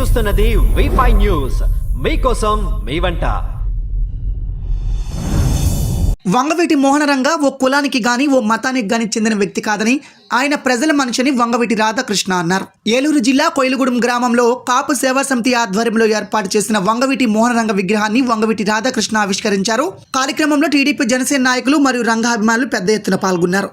చూస్తున్నది wifi news మీకోసం మీ వంట. వంగవీటి మోహనరంగ ఓ కులానికి గాని ఓ మతానికి గాని చెందిన వ్యక్తి కాదని ఆయన ప్రజల మనిషిని వంగవీటి రాధాకృష్ణ అన్నారు. ఏలూరు జిల్లా కొయిలుగూడెం గ్రామంలో కాపు సేవా సమితి ఆధ్వర్యంలో ఏర్పాటు చేసిన వంగవీటి మోహనరంగ విగ్రహాన్ని వంగవీటి రాధాకృష్ణ ఆవిష్కరించారు. కార్యక్రమంలో టీడీపీ జనసేన నాయకులు మరియు రంగాభిమానులు పెద్ద ఎత్తున పాల్గొన్నారు.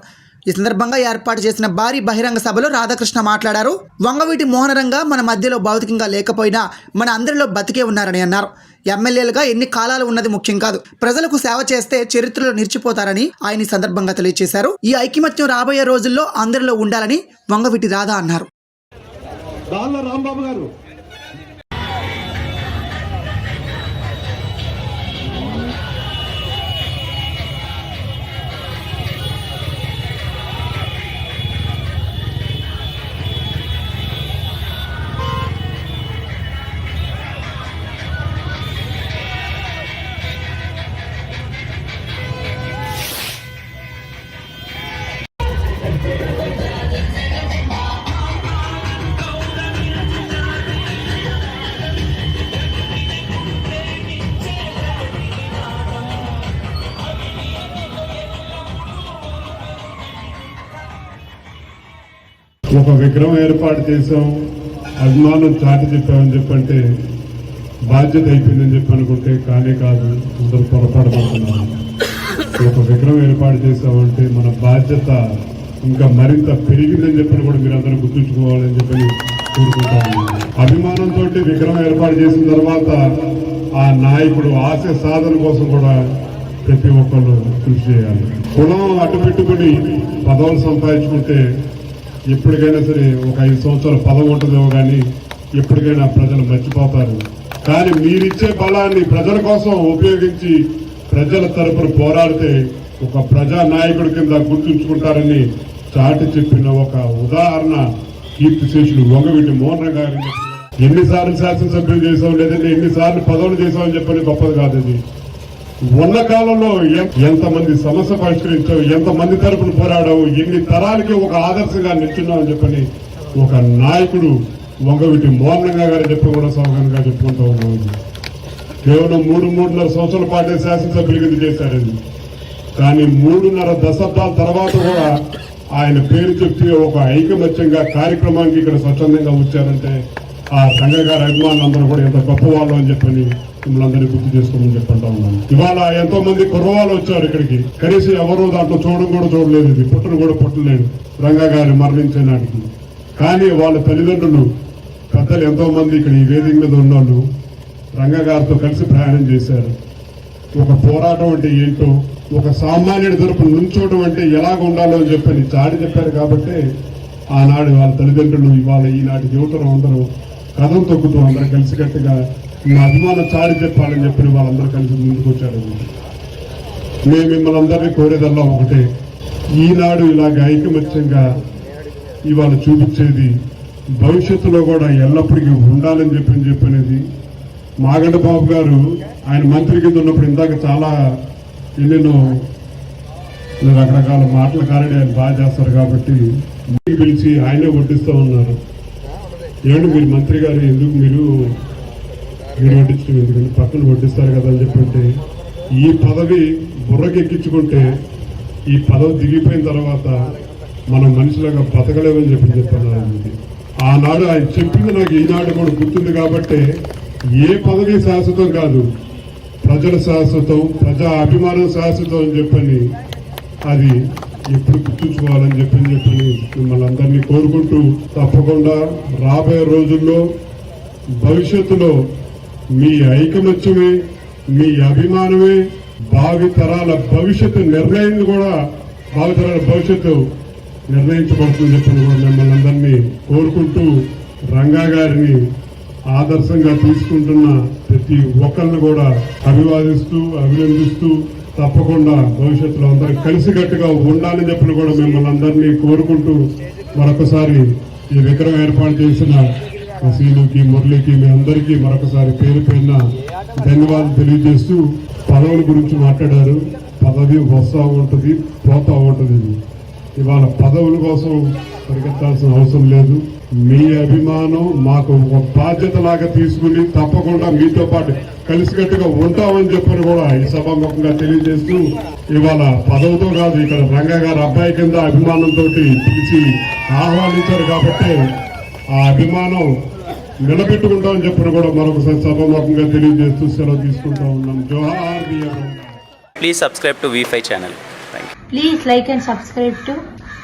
ఈ సందర్భంగా ఏర్పాటు చేసిన భారీ బహిరంగ సభలో రాధాకృష్ణ మాట్లాడారు. వంగవీటి మోహనరంగ మన మధ్యలో భౌతికంగా లేకపోయినా మన అందరిలో బతికే ఉన్నారని అన్నారు. ఎమ్మెల్యేలుగా ఎన్ని కాలాలు ఉన్నది ముఖ్యం కాదు. ప్రజలకు సేవ చేస్తే చరిత్రలో నిలిచిపోతారని ఆయన సందర్భంగా తెలియజేశారు ఈ ఐకమత్యం రాబోయే రోజుల్లో అందరిలో ఉండాలని వంగవీటి రాధా అన్నారు. రాంబాబు గారు ఒక విగ్రహం ఏర్పాటు చేసాం అభిమానం చాటి చెప్పామని చెప్పంటే బాధ్యత అయిపోయిందని చెప్పి అనుకుంటే కానీ కాదు అందరూ పొరపాటు ఒక విగ్రహం ఏర్పాటు చేసామంటే మన బాధ్యత ఇంకా మరింత పెరిగిందని చెప్పని కూడా మీరు అందరూ గుర్తుంచుకోవాలని చెప్పని కోరుకుంటాను అభిమానంతో విగ్రహం ఏర్పాటు చేసిన తర్వాత ఆ నాయకుడు ఆశ సాధన కోసం కూడా ప్రతి ఒక్కళ్ళు కృషి చేయాలి. కులం అడ్డు పెట్టుకుని పదవులు సంపాదించుకుంటే ఎప్పటికైనా సరే ఒక ఐదు సంవత్సరాల పదవి ఉంటుందేమో కానీ ఎప్పటికైనా ప్రజలు మర్చిపోతారు. కానీ మీరిచ్చే బలాన్ని ప్రజల కోసం ఉపయోగించి ప్రజల తరపున పోరాడితే ఒక ప్రజా నాయకుడి కింద గుర్తుంచుకుంటారని చాటి చెప్పిన ఒక ఉదాహరణ కీర్తిశేషుడు వంగవీటి మోహన్ గారిని ఎన్నిసార్లు శాసనసభ్యులు చేసాం లేదంటే ఎన్నిసార్లు పదవులు చేసామని చెప్పని గొప్పది కాదు ఉన్న కాలంలో ఎంతమంది సమస్య పరిష్కరించావు ఎంతమంది తరపున పోరాడావు ఎన్ని తరాలకి ఒక ఆదర్శంగా నిల్చున్నావు అని చెప్పని ఒక నాయకుడు వంగవీటి మోహనంగా గారు చెప్పి కూడా సౌగంగా చెప్పుకుంటూ ఉన్నాం కేవలం మూడు మూడున్నర సంవత్సరాల పాటే శాసనసభ్యులు కింద చేశారండి. కానీ మూడున్నర దశాబ్దాల తర్వాత కూడా ఆయన పేరు చెప్పి ఒక ఐకమత్యంగా కార్యక్రమానికి ఇక్కడ స్వచ్ఛందంగా వచ్చారంటే ఆ సంఘ గారి అభిమానులు అందరూ కూడా ఎంత గొప్ప వాళ్ళు అని చెప్పని మిమ్మల్ని అందరినీ గుర్తు చేసుకోమని చెప్పంటా ఉన్నాను. ఇవాళ ఎంతో మంది కుర్రవాళ్ళు వచ్చారు ఇక్కడికి. కనీసం ఎవరో దాంట్లో చూడడం కూడా చూడలేదు ఇది. పుట్టను కూడా పుట్టలేదు. రంగా గారు మరణించే నాటికి. కానీ వాళ్ళ తల్లిదండ్రులు పెద్దలు ఎంతో మంది ఇక్కడ ఈ వేదిక మీద ఉన్నోళ్ళు రంగా గారితో కలిసి ప్రయాణం చేశారు. ఒక పోరాటం అంటే ఏంటో ఒక సామాన్యుడి తరపు నుంచోవడం అంటే ఎలాగ ఉండాలో అని చెప్పని చాటి చెప్పారు కాబట్టి ఆనాడు వాళ్ళ తల్లిదండ్రులు ఇవాళ ఈనాటి యువతరం అందరూ కథం తొక్కుతూ అందరూ కలిసికట్టుగా మా అభిమాన చారి చెప్పాలని చెప్పిన వాళ్ళందరూ కలిసి ముందుకు వచ్చారు. మేము మిమ్మల్ని అందరినీ కోరేదల్లా ఒకటే. ఈనాడు ఇలాగ ఐకమత్యంగా ఇవాళ చూపించేది భవిష్యత్తులో కూడా ఎల్లప్పటికీ ఉండాలని చెప్పి చెప్పనేది. మాగండ బాబు గారు ఆయన మంత్రి కింద ఉన్నప్పుడు ఇందాక చాలా ఎన్నెన్నో రకరకాల మాటల కారణి ఆయన బాగా చేస్తారు కాబట్టి పిలిచి ఆయనే వడ్డిస్తూ ఉన్నారు. ఏమంటే మీరు మంత్రి గారు ఎందుకు మీరు మీరు ఎందుకంటే పక్కన వడ్డిస్తారు కదా అని చెప్పంటే ఈ పదవి బుర్రకెక్కించుకుంటే ఈ పదవి దిగిపోయిన తర్వాత మనం మనిషిలాగా బతకలేమని చెప్పి చెప్పాను ఆనాడు ఆయన చెప్పింది నాకు ఈనాడు కూడా గుర్తుంది కాబట్టి ఏ పదవి శాశ్వతం కాదు. ప్రజల శాశ్వతం ప్రజా అభిమానం శాశ్వతం అని చెప్పని అది ఎప్పుడు గుర్తుంచుకోవాలని చెప్పని చెప్పని మిమ్మల్ని అందరినీ కోరుకుంటూ తప్పకుండా రాబోయే రోజుల్లో భవిష్యత్తులో మీ ఐకమత్యమే మీ అభిమానమే భావితరాల భవిష్యత్తు నిర్ణయం కూడా భావితరాల భవిష్యత్తు నిర్ణయించబడుతుంది చెప్పని కూడా మిమ్మల్ని అందరినీ కోరుకుంటూ రంగా గారిని ఆదర్శంగా తీసుకుంటున్న ప్రతి ఒక్కరిని కూడా అభివాదిస్తూ అభినందిస్తూ తప్పకుండా భవిష్యత్తులో అందరూ కలిసికట్టుగా ఉండాలని చెప్పిన కూడా మిమ్మల్ని అందరినీ కోరుకుంటూ మరొకసారి ఈ విగ్రహం ఏర్పాటు చేసిన శ్రీలుకి మురళికి మీ అందరికీ మరొకసారి పేరు పైన ధన్యవాదాలు తెలియజేస్తూ పదవుల గురించి మాట్లాడారు. పదవి వస్తూ ఉంటుంది పోతా ఉంటుంది ఇవాళ పదవుల కోసం పరిగెత్తాల్సిన అవసరం లేదు. మీ అభిమానం మాకు ఒక బాధ్యత లాగా తీసుకుని తప్పకుండా మీతో పాటు కలిసికట్టుగా ఉంటామని చెప్పని కూడా ఈ సభాముఖంగా తెలియజేస్తూ ఇవాళ పదవితో కాదు ఇక్కడ రంగా గారు అబ్బాయి కింద అభిమానంతో పిలిచి ఆహ్వానించారు కాబట్టి ఆ అభిమానం నిలబెట్టుకుంటామని చెప్పని కూడా మరొకసారి సభాముఖంగా తెలియజేస్తూ సెలవు తీసుకుంటా ఉన్నాం జోహార్ బియ్యం Please subscribe to V5 channel. Thank you. Please like and subscribe to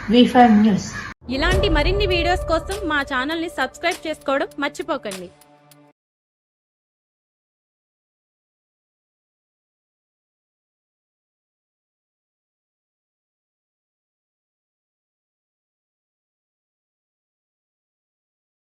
V5 News. ఇలాంటి మరిన్ని వీడియోస్ కోసం మా ఛానల్ని సబ్స్క్రైబ్ చేసుకోవడం మర్చిపోకండి